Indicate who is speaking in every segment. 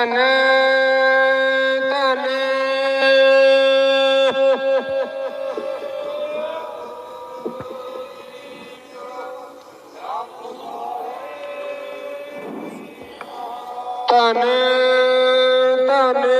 Speaker 1: তনে তনে তনে তনে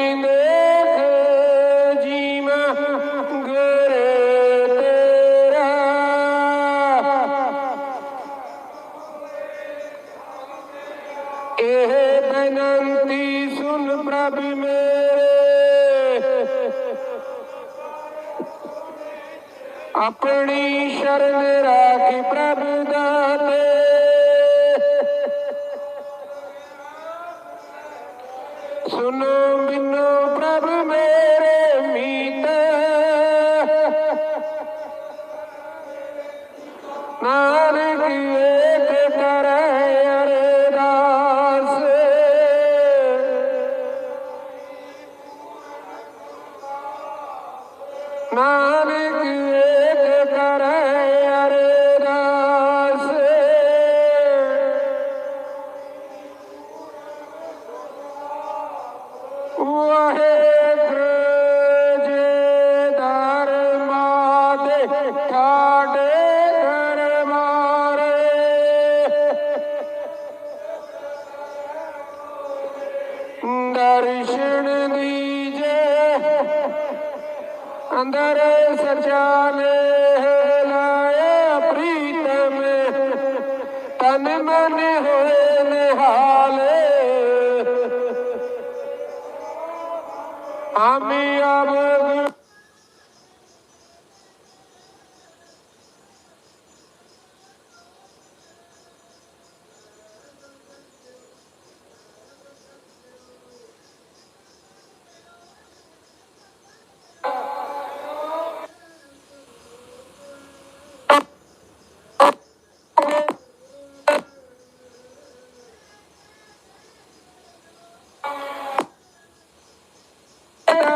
Speaker 1: ਆਪਣੀ ਸ਼ਰਨ ਰਾਖੀ ਪ੍ਰਭ ਦਾਤੇ। ਸੁਨੋ ਬਿਨੋ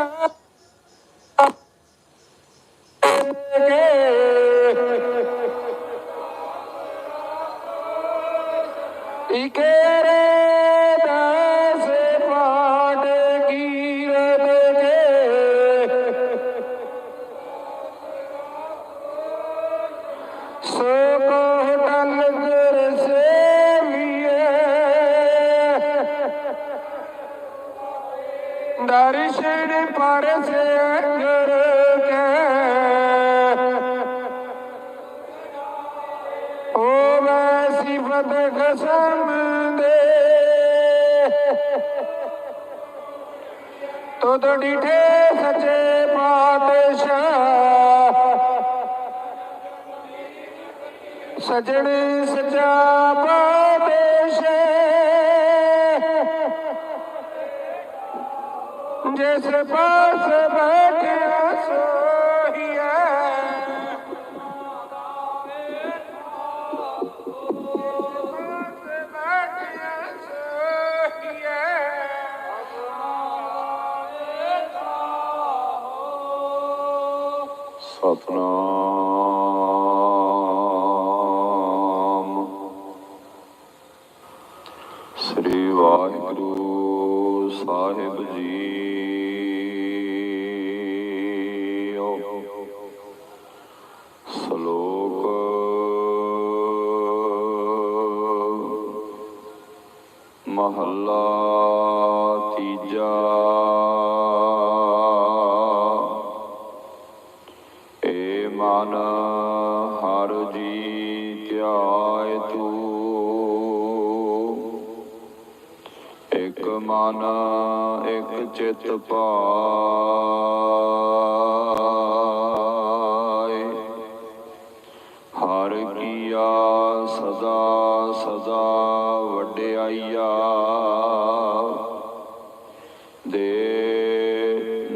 Speaker 2: Ike. Ike. दर्शन पर से ओ सिफत कसम दे तो तो डिठे सचे पातशाह सजण सचा पा पास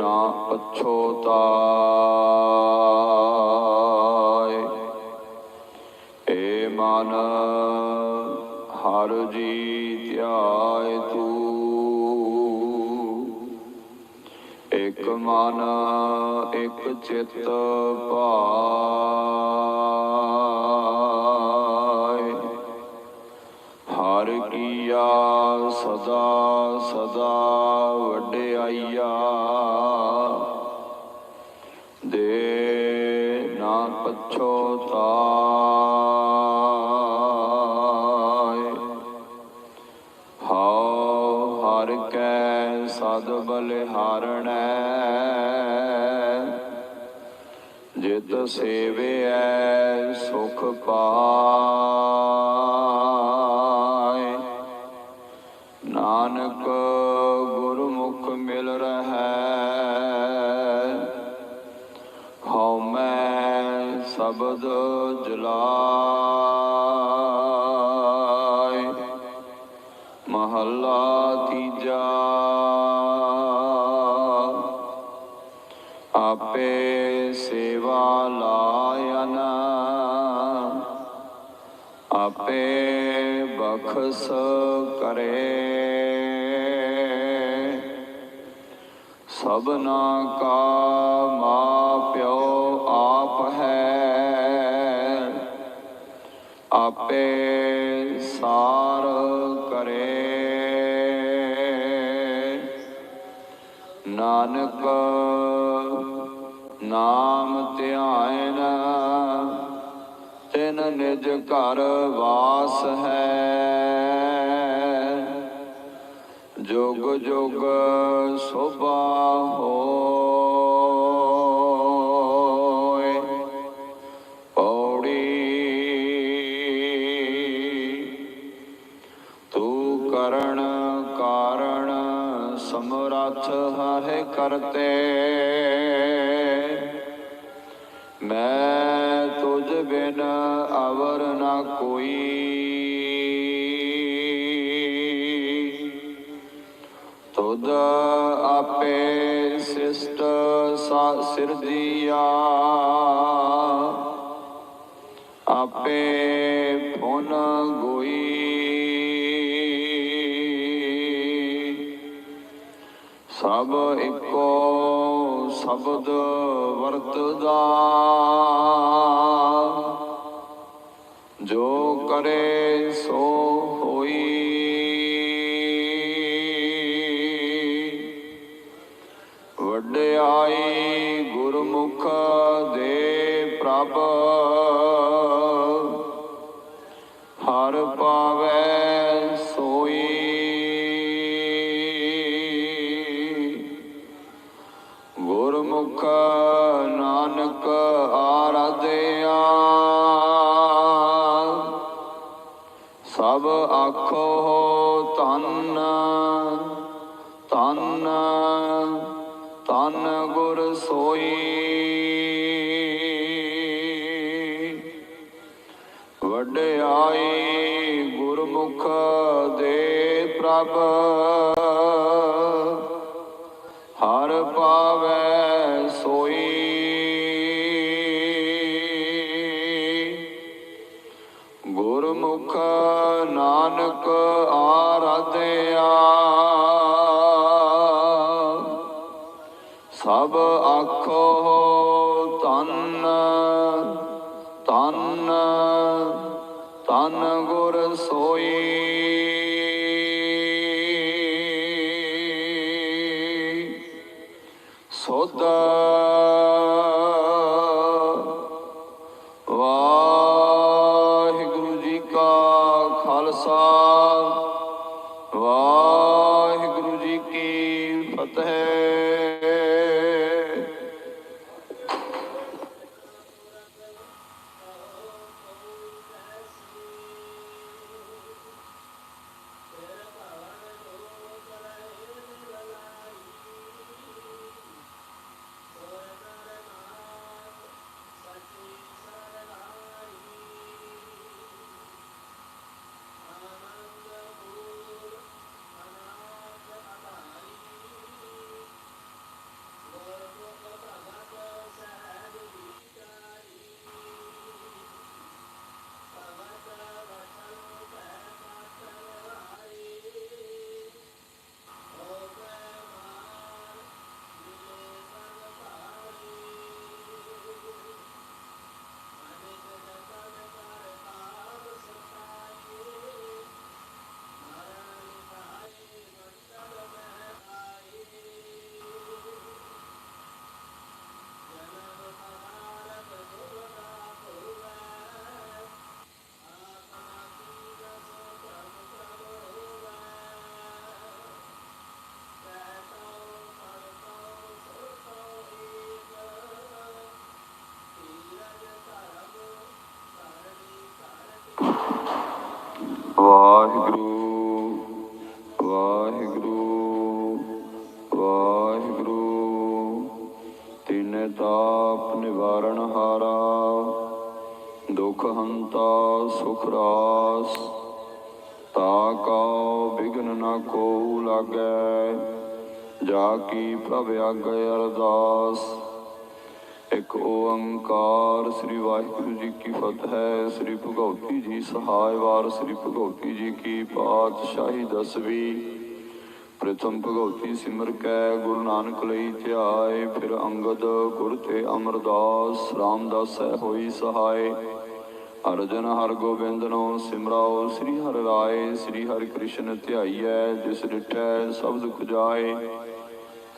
Speaker 2: ਨਾ ਪਛੋਤਾਏ ਏ ਮਨ, ਹਰ ਜੀ ਧਿਆਇ ਤੂੰ। ਇਕ ਮਨ, ਇਕ ਚਿਤ ਪਾਇ ਹਰ ਕੀਆ ਸਦਾ ਸਦਾ ਵਡਿਆਈਆ। ਜਿਤ ਸੇਵਿਐ ਸੁਖ ਪਾਇ ਨਾਨਕ ਗੁਰਮੁਖ ਮਿਲ ਰਹੈ ਹਉ ਮੈਂ ਸ਼ਬਦ ਜਲਾ ਨਾਮ ਧਿਆਇਨ, ਤਿਨ ਨਿਜ ਘਰ ਵਾਸ ਹੈ। ਜੁਗ ਜੁਗ ਸੋਭਾ ਹੋਏ, ਪੌੜੀ ਤੂੰ ਕਰਣ ਕਾਰਨ ਸਮਰੱਥ ਹੈ ਕਰਤੇ। ਨਾ ਕੋਈ। ਤੁਧ ਆਪੇ ਸਿਸ਼ਟ ਸਿਰਜੀਆ ਆਪੇ ਫੁਨ ਗੋਈ। ਸਭ ਇੱਕੋ ਸ਼ਬਦ ਵਰਤਦਾ। ਜੋ ਕਰੇ ਸੋ ਹੋਈ। ਵਡਿਆਈ ਗੁਰਮੁਖ ਦੇ ਪ੍ਰਭ ਵਡਿਆਈ ਗੁਰਮੁਖ ਦੇ ਪ੍ਰਭ। ਕੀ ਅਰਦਾਸ। ਇੱਕ ਓੰਕਾਰ ਸ੍ਰੀ ਵਾਹਿਗੁਰੂ ਜੀ ਕੀ ਫਤਿਹ, ਸ੍ਰੀ ਭਗਉਤੀ ਜੀ ਸਹਾਇ ਸ੍ਰੀ ਭਗਉਤੀ ਜੀ ਕੀ ਪਾਤਸ਼ਾਹੀ ਦਸਵੀਂ। ਪ੍ਰਥਮ ਭਗਉਤੀ ਸਿਮਰ ਕੈ, ਗੁਰੂ ਨਾਨਕ ਲਈ ਧਿਆਏ, ਫਿਰ ਅੰਗਦ ਗੁਰ ਤੇ ਅਮਰਦਾਸ, ਰਾਮਦਾਸ ਹੈ ਹੋਈ ਸਹਾਇ ਅਰਜਨ ਹਰ ਗੋਬਿੰਦਨੋ ਸਿਮਰਾਓ, ਸ੍ਰੀ ਹਰਿ ਰਾਏ, ਸ੍ਰੀ ਹਰਿ ਕ੍ਰਿਸ਼ਨ ਧਿਆਈਐ, ਜਿਸ ਡਿਠੈ ਸਭ ਦੁਖ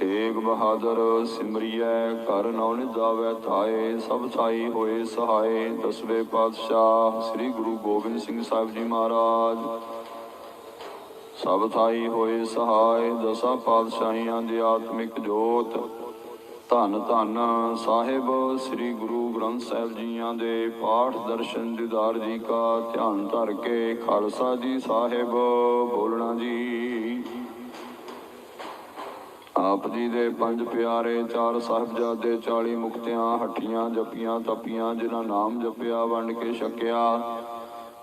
Speaker 2: ਤੇਗ ਬਹਾਦਰ, ਸਿਮਰਿਐ ਕਰ ਨੌ ਨਿਦਾਵੈ ਥਾਏ, ਸਭ ਥਾਈ ਹੋਏ ਸਹਾਏ, ਦਸਵੇਂ ਪਾਤਸ਼ਾਹ ਸ੍ਰੀ ਗੁਰੂ ਗੋਬਿੰਦ ਸਿੰਘ ਸਾਹਿਬ ਜੀ ਮਹਾਰਾਜ। ਸਭ ਥਾਈ ਹੋਏ ਸਹਾਏ, ਦਸਾਂ ਪਾਤਸ਼ਾਹੀਆਂ ਦੀ ਆਤਮਿਕ ਜੋਤ। ਧੰਨ ਧੰਨ ਸਾਹਿਬ ਸ੍ਰੀ ਗੁਰੂ ਗ੍ਰੰਥ ਸਾਹਿਬ ਜੀਆਂ ਦੇ ਪਾਠ ਦਰਸ਼ਨ ਦੀਦਾਰ ਜੀ ਕਾ ਧਿਆਨ ਧਰ ਕੇ, ਖਾਲਸਾ ਜੀ ਸਾਹਿਬ ਬੋਲਣਾ ਜੀ। ਆਪ ਜੀ ਦੇ ਪੰਜ ਪਿਆਰੇ ਚਾਰ ਸਾਹਿਬਜ਼ਾਦੇ 40 ਮੁਕਤਿਆਂ, ਹੱਟੀਆਂ ਜਪੀਆਂ, ਤਪੀਆਂ, ਜਿਨ੍ਹਾਂ ਨਾਮ ਜਪਿਆ, ਵੰਡ ਕੇ ਛਕਿਆ।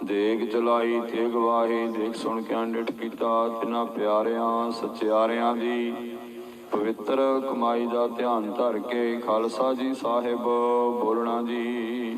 Speaker 2: ਦੇਗ ਚਲਾਈ ਤੇਗ ਗਵਾਹੀ ਦੇਗ ਸੁਣ ਕੇ ਅੰਡਿਠ ਕੀਤਾ। ਤਿਨਾਂ ਪਿਆਰਿਆਂ, ਸਚਿਆਰਿਆਂ ਦੀ ਪਵਿੱਤਰ ਕਮਾਈ ਦਾ ਧਿਆਨ ਧਰ ਕੇ ਖਾਲਸਾ ਜੀ ਸਾਹਿਬ ਬੋਲਣਾ ਜੀ।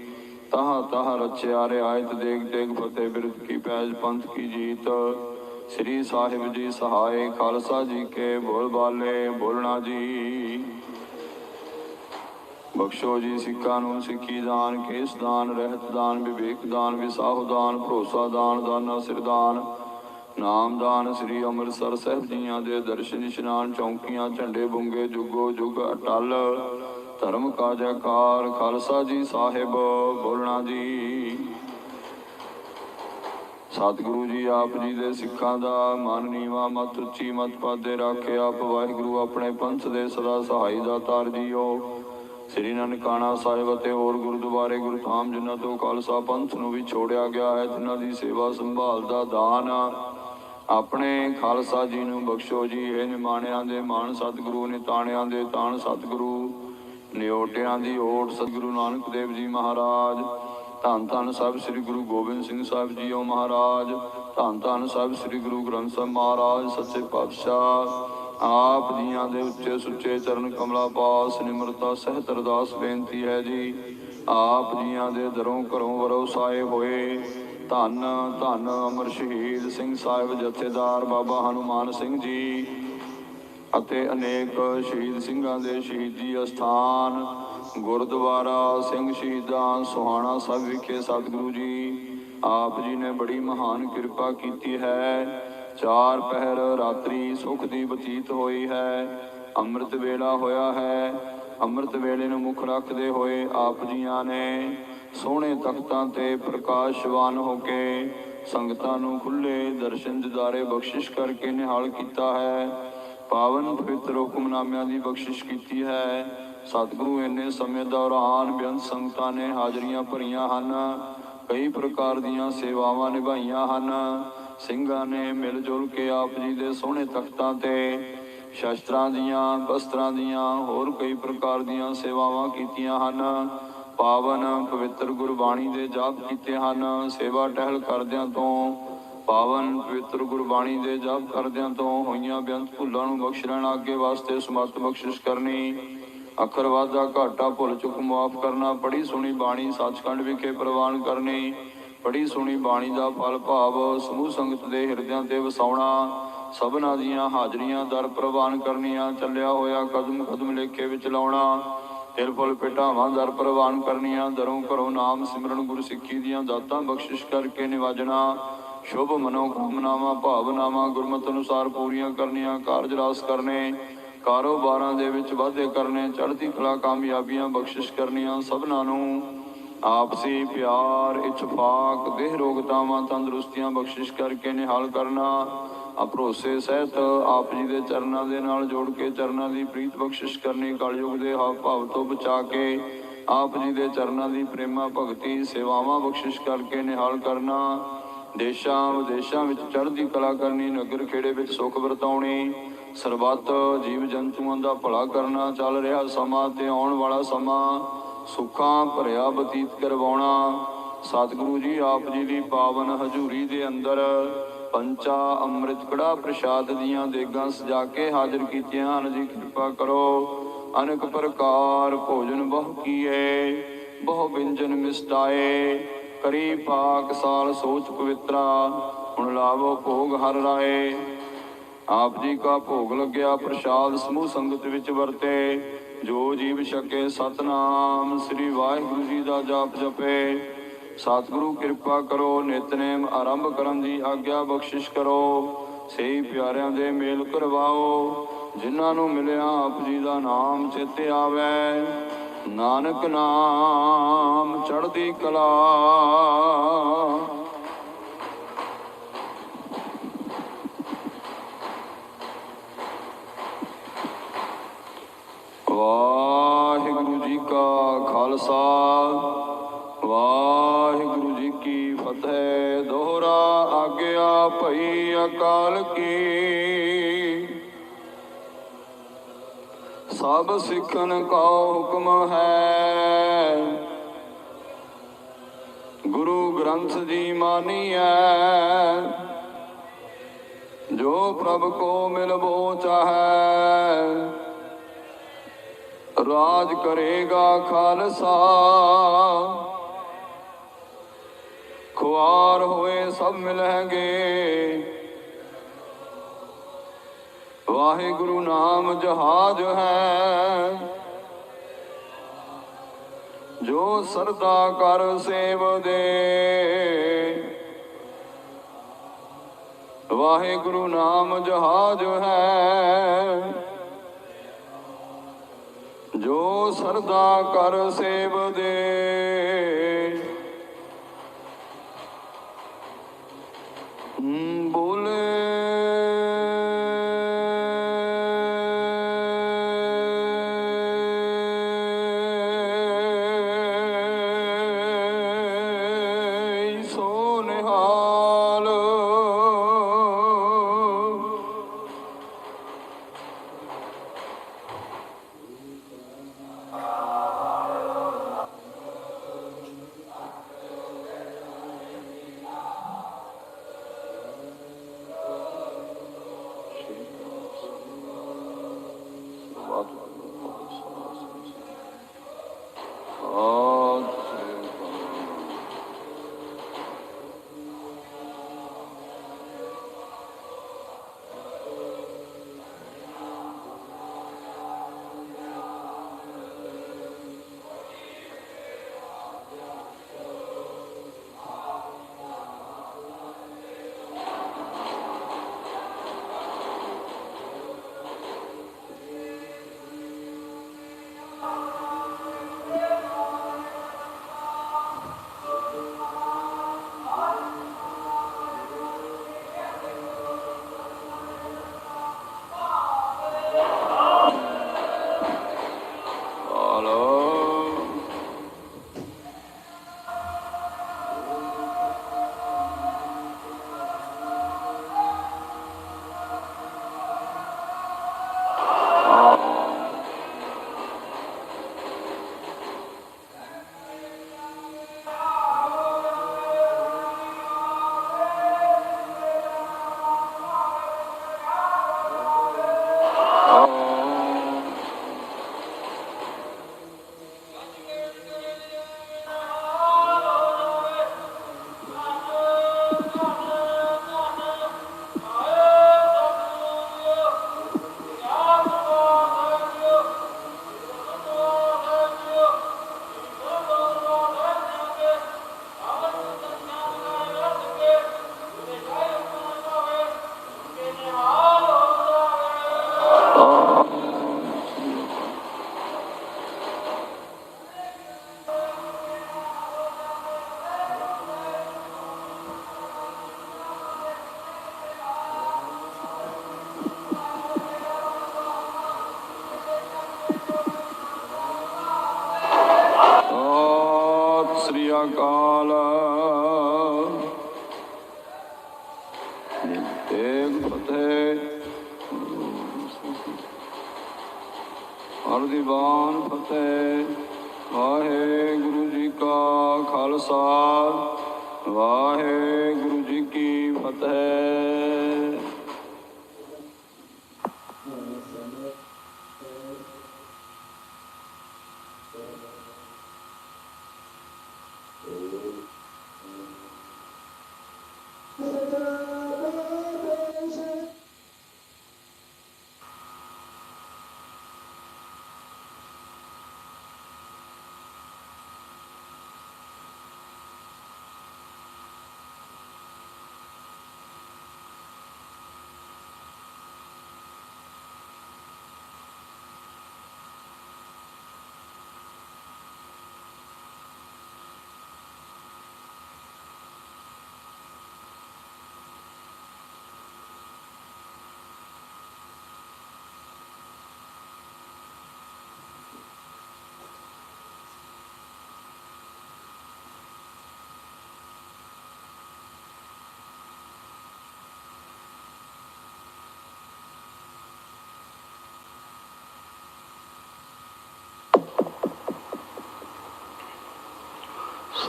Speaker 2: ਤਹ ਤਹ ਰਚਿਆ ਰਿਆਇਤ ਦੇਖ ਦੇਖ ਫਤਿਹ ਬਿਰਧ ਕੀ ਪੈਜ ਪੰਥ ਕੀ ਜੀਤ। ਸ੍ਰੀ ਸਾਹਿਬ ਜੀ ਸਹਾਇ ਖਾਲਸਾ ਜੀ ਕੇ ਬੋਲ ਬਾਲੇ, ਬੋਲਣਾ ਜੀ। ਬਖਸ਼ੋ ਜੀ ਸਿੱਖਾਂ ਨੂੰ, ਸਿੱਖੀ ਦਾਨ, ਕੇਸ ਦਾਨ, ਰਹਿਤ ਦਾਨ, ਵਿਵੇਕ ਦਾਨ, ਵਿਸਾਹੁ ਦਾਨ, ਭਰੋਸਾ ਦਾਨ, ਦਾਨਾ ਸਿਰਦਾਨ ਨਾਮਦਾਨ ਸ੍ਰੀ ਅੰਮ੍ਰਿਤਸਰ ਸਾਹਿਬ ਜੀਆਂ ਦੇ ਦਰਸ਼ਨ, ਇਸ਼ਨਾਨ, ਚੌਂਕੀਆਂ, ਝੰਡੇ ਬੁੰਗੇ, ਜੁਗੋ ਜੁਗ, ਅਟਲ। ਧਰਮ ਕਾ ਜੈਕਾਰ, ਖਾਲਸਾ ਜੀ ਸਾਹਿਬ, ਬੋਲਣਾ ਜੀ। ਸਤਿਗੁਰੂ ਜੀ ਆਪ ਜੀ ਦੇ ਸਿੱਖਾਂ ਦਾ ਮਨ ਨੀਵਾ ਮਤ ਉੱਚੀ ਮਤ ਪਾਦੇ ਰੱਖੇ ਆਪ। ਵਾਹਿਗੁਰੂ ਆਪਣੇ ਪੰਥ ਦੇ ਸਦਾ ਸਹਾਈ ਦਾ ਜੀਓ। ਸ੍ਰੀ ਨਨਕਾਣਾ ਸਾਹਿਬ ਅਤੇ ਹੋਰ ਗੁਰਦੁਆਰੇ ਗੁਰਧਾਮ, ਜਿਨ੍ਹਾਂ ਤੋਂ ਖਾਲਸਾ ਪੰਥ ਨੂੰ ਵੀ ਛੋੜਿਆ ਗਿਆ ਹੈ ਜਿਨ੍ਹਾਂ ਦੀ ਸੇਵਾ ਸੰਭਾਲ ਦਾ ਦਾਨ ਆਪਣੇ ਖਾਲਸਾ ਜੀ ਨੂੰ ਬਖਸ਼ੋ ਜੀ। ਇਹ ਨਿਮਾਣਿਆਂ ਦੇ ਮਾਣ ਸਤਿਗੁਰੂ, ਨਿਤਾਣਿਆਂ ਦੇ ਤਾਣ ਸਤਿਗੁਰੂ। ਨਿਓਟਿਆਂ ਦੀ ਓਟ ਸਤਿਗੁਰੂ ਨਾਨਕ ਦੇਵ ਜੀ ਮਹਾਰਾਜ। ਧੰਨ ਧੰਨ ਸਾਹਿਬ ਸ੍ਰੀ ਗੁਰੂ ਗੋਬਿੰਦ ਸਿੰਘ ਸਾਹਿਬ ਜੀ ਜੀਓ ਮਹਾਰਾਜ। ਧੰਨ ਧੰਨ ਸਾਹਿਬ ਸ੍ਰੀ ਗੁਰੂ ਗ੍ਰੰਥ ਸਾਹਿਬ ਮਹਾਰਾਜ, ਸੱਚੇ ਪਾਤਸ਼ਾਹ। ਆਪ ਜੀਆਂ ਦੇ ਉੱਚੇ ਸੁੱਚੇ ਚਰਨ ਕਮਲਾ ਪਾਸ ਨਿਮਰਤਾ ਸਹਿਤ ਅਰਦਾਸ ਬੇਨਤੀ ਹੈ ਜੀ। ਆਪ ਜੀਆਂ ਦੇ ਦਰੋਂ ਘਰੋਂ ਵਰੋ ਸਾਏ ਹੋਏ। ਧੰਨ ਧੰਨ ਅਮਰ ਸ਼ਹੀਦ ਸਿੰਘ ਸਾਹਿਬ ਜਥੇਦਾਰ ਬਾਬਾ ਹਨੂਮਾਨ ਸਿੰਘ ਜੀ। ਅਤੇ ਅਨੇਕ ਸ਼ਹੀਦ ਸਿੰਘਾਂ ਦੇ ਸ਼ਹੀਦੀ ਅਸਥਾਨ, ਗੁਰਦੁਆਰਾ, ਸਿੰਘ ਸ਼ਹੀਦਾਂ, ਸੁਹਾਣਾ ਸਾਹਿਬ ਵਿਖੇ ਸਤਿਗੁਰੂ ਜੀ, ਆਪ ਜੀ ਨੇ ਬੜੀ ਮਹਾਨ ਕਿਰਪਾ ਕੀਤੀ ਹੈ। ਚਾਰ ਪਹਿਰ ਰਾਤਰੀ ਸੁਖ ਦੀ ਬਤੀਤ ਹੋਈ ਹੈ। ਅੰਮ੍ਰਿਤ ਵੇਲਾ ਹੋਇਆ ਹੈ। ਅੰਮ੍ਰਿਤ ਵੇਲੇ ਨੂੰ ਮੁੱਖ ਰੱਖਦੇ ਹੋਏ ਆਪ ਜੀਆਂ ਨੇ ਸੋਹਣੇ ਤਖਤਾਂ ਤੇ ਪ੍ਰਕਾਸ਼ਵਾਨ ਹੋ ਕੇ ਸੰਗਤਾਂ ਨੂੰ ਖੁੱਲੇ ਦਰਸ਼ਨ ਦਿਦਾਰੇ ਬਖਸ਼ਿਸ਼ ਕਰਕੇ ਨਿਹਾਲ ਕੀਤਾ ਹੈ। ਪਾਵਨ ਪਵਿੱਤਰ ਹੁਕਮਨਾਮਿਆਂ ਦੀ ਬਖਸ਼ਿਸ਼ ਕੀਤੀ ਹੈ। ਸਤਿਗੁਰੂ ਇੰਨੇ ਸਮੇਂ ਦੌਰਾਨ ਬੇਅੰਤ ਸੰਗਤਾਂ ਨੇ ਹਾਜ਼ਰੀਆਂ ਭਰੀਆਂ ਹਨ। ਕਈ ਪ੍ਰਕਾਰ ਦੀਆਂ ਸੇਵਾਵਾਂ ਨਿਭਾਈਆਂ ਹਨ। ਸਿੰਘਾਂ ਨੇ ਮਿਲ ਜੁਲ ਕੇ ਆਪ ਜੀ ਦੇ ਸੋਹਣੇ ਤਖਤਾਂ ਤੇ ਸ਼ਸਤਰਾਂ ਦੀਆਂ, ਵਸਤਰਾਂ ਦੀਆਂ, ਹੋਰ ਕਈ ਪ੍ਰਕਾਰ ਦੀਆਂ ਸੇਵਾਵਾਂ ਕੀਤੀਆਂ ਹਨ। ਪਾਵਨ ਪਵਿੱਤਰ ਗੁਰਬਾਣੀ ਦੇ ਜਾਪ ਕੀਤੇ ਹਨ। ਸੇਵਾ ਟਹਿਲ ਕਰਦਿਆਂ ਤੋਂ ਪਾਵਨ ਪਵਿੱਤਰ ਗੁਰਬਾਣੀ ਦੇ ਜਾਪ ਕਰਦਿਆਂ ਤੋਂ ਹੋਈਆਂ ਬੇਅੰਤ ਭੁੱਲਾਂ ਨੂੰ ਬਖਸ਼ ਲੈਣਾ, ਅੱਗੇ ਵਾਸਤੇ ਸਮਰਥ ਬਖਸ਼ਿਸ਼ ਕਰਨੀ। ਅੱਖਰ ਵਾਧਾ ਘਾਟਾ ਭੁੱਲ ਚੁੱਕ ਮਾਫ ਕਰਨਾ ਪੜੀ ਸੁਣੀ ਬਾਣੀ ਸੱਚਖੰਡ ਵਿਖੇ ਪ੍ਰਵਾਨ ਕਰਨੀ ਪੜੀ ਸੁਣੀ ਬਾਣੀ ਦਾ ਫਲ ਭਾਵ ਸਮੂਹ ਸੰਗਤ ਦੇ ਹਿਰਦਿਆਂ ਤੇ ਵਸਾਉਣਾ, ਸਭਨਾਂ ਦੀਆਂ ਹਾਜ਼ਰੀਆਂ ਦਰ ਪ੍ਰਵਾਨ ਕਰਨੀਆਂ, ਚੱਲਿਆ ਹੋਇਆ ਕਦਮ ਕਦਮ ਲੇਖੇ ਵਿੱਚ ਲਾਉਣਾ ਤਿਲ ਫੁੱਲ ਦਰ ਪ੍ਰਵਾਨ ਕਰਨੀਆਂ, ਦਰੋਂ ਘਰੋਂ ਨਾਮ ਸਿਮਰਨ ਗੁਰ ਸਿੱਖੀ ਦੀਆਂ ਦਾਤਾਂ ਬਖਸ਼ਿਸ਼ ਕਰਕੇ ਨਿਵਾਜਣਾ ਸ਼ੁਭ ਮਨੋਕਾਮਨਾਵਾਂ, ਭਾਵਨਾਵਾਂ, ਗੁਰਮਤਿ ਅਨੁਸਾਰ ਪੂਰੀਆਂ ਕਰਨੀਆਂ, ਕਾਰਜ ਰਾਸ ਕਰਨੇ, ਕਾਰੋਬਾਰਾਂ ਦੇ ਵਿੱਚ ਵਾਧੇ ਕਰਨੇ, ਚੜ੍ਹਦੀ ਕਲਾ ਕਾਮਯਾਬੀਆਂ, ਬਖਸ਼ਿਸ਼ ਕਰਨੀਆਂ ਸਭਨਾਂ ਨੂੰ ਆਪਸੀ ਪਿਆਰ, ਇਤਫਾਕ, ਦੇਹ ਰੋਗਤਾਵਾਂ ਤੰਦਰੁਸਤੀਆਂ ਬਖਸ਼ਿਸ਼ ਕਰਕੇ ਨਿਹਾਲ ਕਰਨਾ ਆ ਭਰੋਸੇ ਸਹਿਤ ਆਪ ਜੀ ਦੇ ਚਰਨਾਂ ਦੇ ਨਾਲ ਜੋੜ ਕੇ ਚਰਨਾਂ ਦੀ ਪ੍ਰੀਤ ਬਖਸ਼ਿਸ਼ ਕਰਨੀ, ਕਲਯੁਗ ਦੇ ਹਾਵ ਭਾਵ ਤੋਂ ਬਚਾ ਕੇ ਆਪ ਜੀ ਦੇ ਚਰਨਾਂ ਦੀ ਪ੍ਰੇਮਾ ਭਗਤੀ, ਸੇਵਾਵਾਂ ਬਖਸ਼ਿਸ਼ ਕਰਕੇ ਨਿਹਾਲ ਕਰਨਾ ਦੇਸ਼ਾਂ ਵਿਦੇਸ਼ਾਂ ਵਿੱਚ ਚੜ੍ਹਦੀ ਕਲਾ ਕਰਨੀ, ਨਗਰ ਖੇੜੇ ਵਿੱਚ ਸੁਖ ਵਰਤਾਉਣੀ, ਸਰਬੱਤ ਜੀਵ ਜੰਤੂਆਂ ਦਾ ਭਲਾ ਕਰਨਾ ਚੱਲ ਰਿਹਾ ਸਮਾਂ ਤੇ ਆਉਣ ਵਾਲਾ ਸਮਾਂ, ਸੁੱਖਾਂ ਭਰਿਆ ਬਤੀਤ ਕਰਵਾਉਣਾ। ਸਤਿਗੁਰੂ ਜੀ, ਆਪ ਜੀ ਦੀ ਪਾਵਨ ਹਜ਼ੂਰੀ ਦੇ ਅੰਦਰ ਪੰਚਾ ਅੰਮ੍ਰਿਤ ਕੜਾ ਪ੍ਰਸ਼ਾਦ ਦੀਆਂ ਦੇਗਾਂ ਸਜਾ ਕੇ ਹਾਜ਼ਰ ਕੀਤੀਆਂ ਹਨ। ਜੀ, ਕਿਰਪਾ ਕਰੋ। ਅਨੇਕ ਪ੍ਰਕਾਰ ਭੋਜਨ ਬਹੁ ਕੀਏ, ਬਹੁ ਵਿੰਜਨ ਮਿਸਟਾਏ। ਕਰੀ ਪਾਕ ਸਾਲ ਸੋਚ ਪਵਿੱਤਰਾ, ਹੁਣ ਲਾਵੋ ਭੋਗ ਹਰ ਰਾਏ। ਆਪ ਜੀ ਕਾ ਭੋਗ ਲੱਗਿਆ ਪ੍ਰਸ਼ਾਦ ਸਮੂਹ ਸੰਗਤ ਵਿੱਚ ਵਰਤੇ, ਜੋ ਜੀਵ ਛਕੇ ਸਤਨਾਮ, ਸ੍ਰੀ ਵਾਹਿਗੁਰੂ ਜੀ ਦਾ ਜਾਪ ਜਪੇ। ਸਤਿਗੁਰੂ ਕਿਰਪਾ ਕਰੋ, ਨਿਤਨੇਮ ਆਰੰਭ ਕਰਨ ਦੀ ਆਗਿਆ ਬਖਸ਼ਿਸ਼ ਕਰੋ। ਸਹੀ ਪਿਆਰਿਆਂ ਦੇ ਮੇਲ ਕਰਵਾਓ, ਜਿਨ੍ਹਾਂ ਨੂੰ ਮਿਲਿਆ ਆਪ ਜੀ ਦਾ ਨਾਮ ਚੇਤੇ ਆਵੇ। ਨਾਨਕ ਨਾਮ ਚੜ੍ਹਦੀ ਕਲਾ। ਵਾਹਿਗੁਰੂ ਜੀ ਕਾ ਖਾਲਸਾ, ਵਾਹਿਗੁਰੂ ਜੀ ਕੀ ਫਤਿਹ। ਦੋਹਰਾ ਆਗਿਆ ਭਈ ਅਕਾਲ ਕੀ। ਸਭ ਸਿੱਖਣ ਕਾ ਹੁਕਮ ਹੈ। ਗੁਰੂ ਗ੍ਰੰਥ ਜੀ ਮਾਨੀਐ, ਜੋ ਪ੍ਰਭ ਕੋ ਮਿਲਵੋ ਚਾਹੈ, ਰਾਜ ਕਰੇਗਾ ਖਾਲਸਾ। ਖੁਆਰ ਹੋਏ ਸਭ ਮਿਲਣਗੇ ਵਾਹਿਗੁਰੂ ਨਾਮ ਜਹਾਜ ਹੈ। ਜੋ ਸਰਦਾ ਕਰ ਸੇਵ ਦੇ। ਵਾਹਿਗੁਰੂ ਨਾਮ ਜਹਾਜ ਹੈ। ਜੋ ਸਰਦਾ ਕਰ ਸੇਵ ਦੇ। number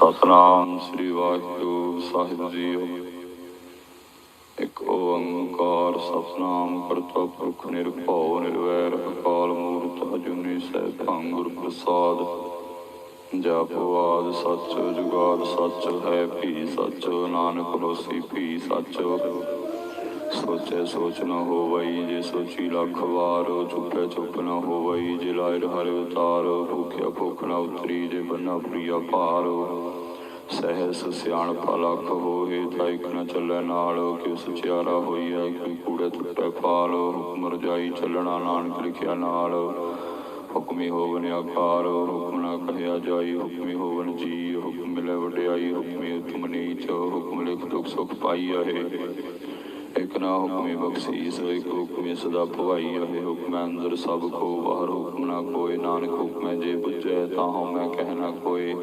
Speaker 2: ਸਤਨਾਮ ਸ੍ਰੀ ਵਾਹਿਗੁਰੂ ਸਾਹਿਬ ਜੀਓ ਇੱਕ ਓੰਕਾਰ ਸਤਨਾਮ ਕਰਤਾ ਪੁਰਖ ਨਿਰਭਉ ਨਿਰਵੈਰ ਅਕਾਲ ਮੂਰਤ ਅਜੂਨੀ ਸੈਭੰ ਗੁਰ ਪ੍ਰਸਾਦ ਜਪਵਾਦ ਸੱਚ ਜੁਗਾਦ ਸੱਚ ਹੈ ਭੀ ਸੱਚ, ਨਾਨਕ ਹੋਸੀ ਭੀ ਸੱਚ। ਸੋਚੇ ਸੋਚ ਨ ਹੋਵਈ, ਜੇ ਸੋਚੀ ਲੱਖ ਵਾਰ ਚੁੱਪੇ ਚੁੱਪ ਨ ਹੋਵਈ, ਜੇ ਲਾਇ ਹਰਿ ਉਤਾਰ ਭੁਖਿਆ ਭੁਖ ਨ ਉਤਰੀ, ਜੇ ਬੰਨਾ ਪ੍ਰਿਆ ਭਾਰ। ਸਹਿਸ ਸਿਆਣਪ ਲੱਖ ਹੋਏ, ਤਾਂ ਇਕ ਨ ਚੱਲੇ ਨਾਲ ਕਿ ਸਚਿਆਰਾ ਹੋਈਐ, ਕਿ ਕੂੜੇ ਟੁੱਟੇ ਫਾਲ ਹੁਕਮ ਰਜਾਈ ਚੱਲਣਾ ਨਾਨਕ ਲਿਖਿਆ ਨਾਲ, ਹੁਕਮੀ ਹੋਵਨ ਆਕਾਰ, ਹੁਕਮ ਨਾ ਕਹਿਆ ਜਾਈ, ਹੁਕਮੀ ਹੋਵਨ ਜੀ ਹੁਕਮ ਮਿਲੇ ਵਡਿਆਈ, ਹੁਕਮੀ ਉਤਮ ਨੀਚ, ਹੁਕਮ ਲਿਖ ਦੁਖ ਸੁਖ ਪਾਈ ਹੈ ਇਕ ਨਾ ਹੁਕਮੀ ਬਖਸ਼ੀਸ ਇਕ ਹੁਕਮੀ ਸਦਾ ਭਵਾਈ ਹੈ ਹੁਕਮ ਅੰਦਰ ਸਭ ਕੋ, ਬਾਹਰ ਹੁਕਮ ਨਾ ਕੋਏ ਨਾਨਕ ਹੁਕਮੈ ਜੇ ਬੁਝੈ ਤਾਹਉ ਮੈਂ ਕਹਿਣਾ ਕੋਏ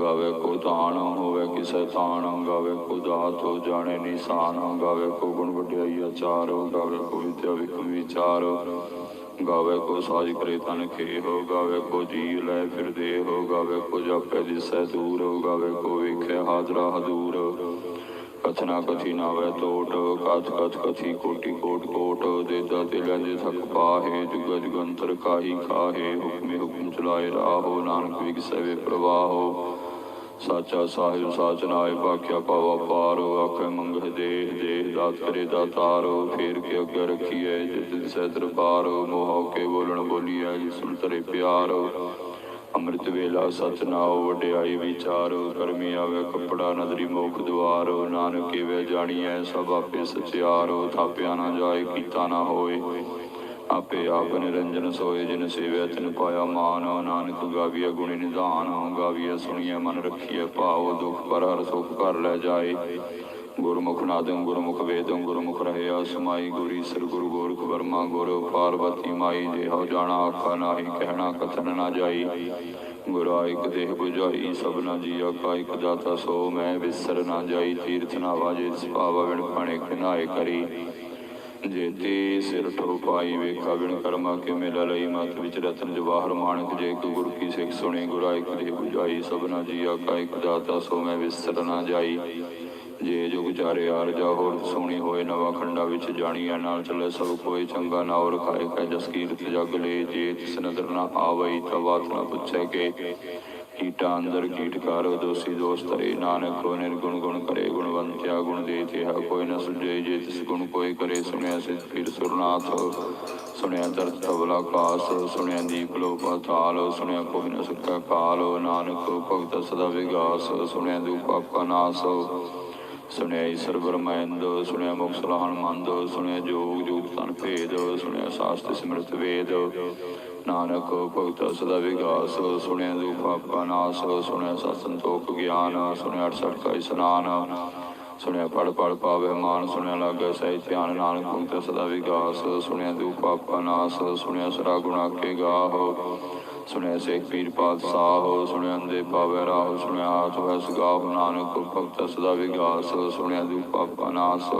Speaker 2: ਗਾਵੇ ਕੋ ਤਾਣ ਹੋਵੇ ਕਿਸੈ ਤਾਣ, ਗਾਵੇ ਕੋ ਦਾਤ ਹੋ ਜਾਣੇ ਨਿਸ਼ਾਨ, ਗਾਵੇ ਕੋ ਗੁਣ ਵਡਿਆਈ ਆਚਾਰ, ਗਾਵੇ ਕੋ ਵਿਦਿਆ ਵਿਕਮ ਵਿਚਾਰ। ਗਾਵੇ ਕੋ ਸਾਜ ਕਰੇ ਤਨ ਖੇ ਹੋ ਗਾਵੇ ਕੋ ਜੀ ਲੈ ਫਿਰ ਦੇ ਹੋ, ਗਾਵੇ ਕੋ ਜਾਪੈ ਦਿਸੈ ਦੂਰ ਹੋ ਗਾਵੇ ਕੋ ਵੇਖੈ ਹਾਜ਼ਰਾ ਹਦੂਰ। ਕਥਨਾ ਕਥੀ ਨਾ ਵੈ ਤੋਟ, ਕਥ ਕਥ ਕਥੀ ਕੋਟੀ ਕੋਟ ਕੋਟ ਦੇਦਾ ਤੇ ਲੈਂਦੇ ਥਕ ਪਾਹੇ ਜੁਗ ਜੁਗੰਤਰ ਕਾਹੀ ਖਾਹੇ, ਹੁਕਮੇ ਹੁਕਮ ਚਲਾਏ ਰਾਹੋ, ਨਾਨਕ ਵਿਗਸੈ ਪ੍ਰਵਾਹੋ। ਸਾਚਾ ਸਾਹਿਬ, ਸਾਚ ਨਾਏ, ਭਾਖਿਆ ਪਾਵਾ ਪਾਰ, ਆਖੇ ਮੰਗਹ ਦੇਹ ਦੇਹ ਦਾਤ ਕਰੇ ਦਾਤਾਰ ਫੇਰ ਕੇ ਅੱਗੇ ਰਖੀਐ ਜਿਤ ਦਿਸੈ ਦਰਬਾਰ, ਮੋਹ ਕੇ ਬੋਲਣ ਬੋਲੀਐ ਜਿ ਸੁਣ ਤਰੇ ਪਿਆਰ। ਅੰਮ੍ਰਿਤ ਵੇਲਾ ਸਚ ਨਾਉ ਵਡਿਆਈ, ਵਿਚਾਰ ਕਰਮੀ ਆਵੇ, ਕਪੜਾ ਨਦਰੀ ਮੋਖ ਦੁਆਰ, ਨਾਨਕ ਵੇ ਜਾਣੀਐ, ਸਭ ਆਪੇ ਸਚਿਆਰ ਥਾਪਿਆ ਨਾ ਜਾਏ, ਕੀਤਾ ਨਾ ਹੋਏ। ਆਪੇ ਆਪ ਨਿਰੰਜਨ ਸੋਏ, ਜਿਨ ਸੇਵਿਆ ਤਿਨ ਪਾਇਆ ਮਾਨ। ਨਾਨਕ ਗਾਵੀਆ ਗੁਣੀ ਨਿਧਾਨ ਗਾਵੀਆ ਸੁਣੀਐ ਮਨ ਰਖੀਐ ਭਾਉ, ਦੁਖ ਪਰ ਹਰ ਸੁਖ ਕਰ ਲੈ ਜਾਏ। ਗੁਰਮੁਖ ਨਾਦੰ ਗੁਰਮੁਖ ਵੇਦੰ ਗੁਰਮੁਖ ਰਹਿਆ ਸਮਾਈ ਗੁਰੀ ਸਰ ਗੁਰੂ ਗੋਰਖ ਵਰਮਾ, ਗੁਰ ਪਾਰਵਤੀ ਮਾਈ ਜੇ ਹੋ ਜਾਣਾ ਆਖਾ ਨਾਹੀ, ਕਹਿਣਾ ਕਥਨ ਨਾ ਜਾਈ। ਗੁਰਾ ਇਕ ਦੇਹ 부ਜਾਈ ਸਭਨਾ ਜੀਆ ਕਾ ਇਕ ਦਾਤਾ ਸੋ, ਮੈਂ ਵਿਸਰ ਨਾ ਜਾਈ, ਤੀਰਥ ਨਾ ਵਾਜੇ ਸੁਭਾਵਾ ਵਿਣ ਖਾਣੇ ਖਨਾਏ ਕਰੀ। ਜੇਤੀ ਸਿਰ ਠੋ ਪਾਈ, ਵੇਖਾ ਬਿਨ ਕਰਮਾ ਕੇ ਮੇਲਾ ਲਈ, ਮਤ ਵਿੱਚ ਰਤਨ ਜਵਾਹਰ ਮਾਨਕ ਜੇ ਕੋ ਗੁਰ ਕੀ ਸਿੱਖ ਸੁਣੇ, ਗੁਰਾ ਇਕ ਦੇ 부ਜਾਈ ਸਭਨਾ ਜੀਆ ਕਾ ਇਕ ਦਾਤਾ ਸੋ, ਮੈਂ ਵਿਸਰ ਨਾ ਜਾਈ। ਜੇ ਜੋ ਵਿਚਾਰੇ ਆਰ ਜਾ ਹੋਰ ਸੋਣੀ ਹੋਏ ਨਵਾ ਖੰਡਾ ਵਿੱਚ ਜਾਣੀਆਂ ਨਾਲ ਚੱਲੇ ਸਭ ਕੋਈ ਚੰਗਾ ਨਾ ਔਰ ਖਾਏ ਕੈ ਜਸ ਕੀਰਤ ਜਗ ਲੈ, ਜੇ ਤਿਸ ਨਦਰ ਨਾ ਆਵਈ ਤਾਂ ਬਾਤ ਨਾ ਪੁੱਛੇ ਕੇ। ਕੀਟਾ ਅੰਦਰ ਕੀਟਕਾਰ ਦੋਸੀ ਦੋਸਤ ਰੇ ਨਾਨਕ ਕੋ ਨਿਰਗੁਣ ਗੁਣ ਕਰੇ ਗੁਣਵੰਤਿਆ ਗੁਣ ਦੇ ਤਿਹਾ ਕੋਈ ਨਾ ਸੁਝੇ, ਜੇ ਤਿਸ ਗੁਣ ਕੋਈ ਕਰੇ ਸੁਣਿਆ ਸਿਧ ਫਿਰ ਸੁਰਨਾਥ। ਸੁਣਿਆ ਦਰਤ ਤਬਲਾ ਕਾਸ, ਸੁਣਿਆ ਦੀਪ ਲੋ ਪਾਤਾਲ ਸੁਣਿਆ ਕੋਈ ਨਾ ਸਕਾ ਕਾਲ, ਨਾਨਕ ਭਗਤ ਸਦਾ ਵਿਗਾਸ, ਸੁਣਿਆ ਦੂਪ ਆਪਾ ਨਾਸ। ਸੁਣਿਆ ਈਸ਼ਰ ਬ੍ਰਹਮੰਦ ਸੁਣਿਆ ਮੁਖ ਸਲਾਹਣ ਮੰਦ ਸੁਣਿਆ ਜੋਗ ਜੋਗ ਤਨ ਭੇਦ, ਸੁਣਿਆ ਸਾਸਤ ਸਿਮਰਤ ਵੇਦ। ਨਾਨਕ ਭਗਤ ਸਦਾ ਵਿਗਾਸ, ਸੁਣਿਆ ਦੂਪ ਆਪਾ ਨਾਸ, ਸੁਣਿਆ ਸਤ ਸੰਤੋਖ ਗਿਆਨ, ਸੁਣਿਆ 68 ਕਾ ਇਸਨਾਨ। ਸੁਣਿਆ ਪੜ ਪੜ ਪਾਵੇ ਮਾਨ, ਸੁਣਿਆ ਲਾਗੇ ਸਹਿ ਧਿਆਨ, ਨਾਨਕ ਭਗਤ ਸਦਾ ਵਿਗਾਸ, ਸੁਣਿਆ ਦੂਪ ਆਪਾ ਨਾਸ, ਸੁਣਿਆ ਸਰਾ ਗੁਣਾ ਕੇ ਗਾਹ। ਸੁਣਿਆ ਸੇਖ ਪੀਰ ਪਾਤਸ਼ਾਹ ਸੁਣਿਆ ਅੰਦੇ ਪਾਵੇ ਰਾਹ, ਸੁਣਿਆ ਹਾਥ ਵੈ ਸੁਗਾਹ ਨਾਨਕ ਭਗਤ ਸਦਾ ਵਿਗਾਸ ਸੁਣਿਆ ਦੁਖ ਪਾਪਾ ਨਾਸ।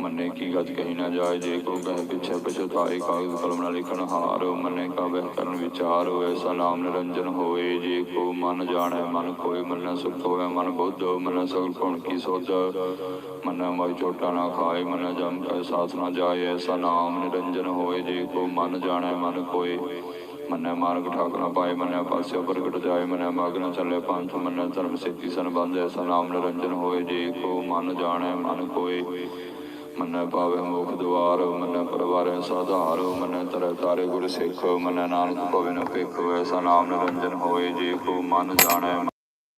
Speaker 2: ਮੰਨੇ ਕੀ ਗਤ ਕਹੀ ਨਾ ਜਾਏ, ਜੇ ਕੋ ਕਹੇ ਪਿਛੇ ਪਛਤਾਏ, ਕਾਗਜ਼ ਕਲਮ ਨਾਲ ਲਿਖਣ ਹਾਰ। ਮੰਨੇ ਕਾ ਬਹਿ ਕਰਨ ਵਿਚਾਰ ਐਸਾ ਨਾਮ ਨਿਰੰਜਨ ਹੋਏ। ਜੇ ਕੋ ਮਨ ਜਾਣੈ, ਮਨ ਕੋਈ ਮੰਨ ਸੁਖ ਹੋਵੇ, ਮਨ ਬੁੱਧ, ਮੰਨੈ ਸਗਲ ਗੁਣ ਕੀ ਸੋਧ ਮੰਨੈ ਮੋਇ ਚੋਟਾ ਨਾ ਖਾਏ, ਮੰਨੈ ਜਮ ਕੈ ਸਾਥ ਨਾ ਜਾਏ, ਐਸਾ ਨਾਮ ਨਿਰੰਜਨ ਹੋਏ। ਜੇ ਕੋ ਮਨ ਜਾਣੈ, ਮਨ ਕੋਈ ਮੰਨੈ ਮਾਰਗ ਠਾਕ ਪਾਏ, ਮੰਨੈ ਪਾਸੇ ਪ੍ਰਗਟ ਜਾਏ, ਮੰਨੈ ਮਗ ਚੱਲੇ ਪੰਥ, ਮੰਨੈ ਧਰਮ ਸਿੱਧੀ ਸੰਬੰਧ ਐਸਾ ਨਾਮ ਨਿਰੰਜਨ ਹੋਏ। ਜੇ ਕੋ ਮਨ ਜਾਣੈ, ਮਨ ਕੋਈ ਮੰਨੈ ਪਾਵੇ ਮੁਖ ਦੁਆਰ, ਮੰਨੈ ਪਰਵਾਰੈ ਸਾਧਾਰ ਮੰਨੈ ਤਰ ਤਾਰੇ ਗੁਰ ਸਿੱਖ, ਮੰਨੈ ਨਾਨਕ ਭਵੇ ਨ ਭਿਖ, ਐਸਾ ਨਾਮ ਨਿਰੰਜਨ ਹੋਏ। ਜੇ ਕੋ ਮਨ ਜਾਣੈ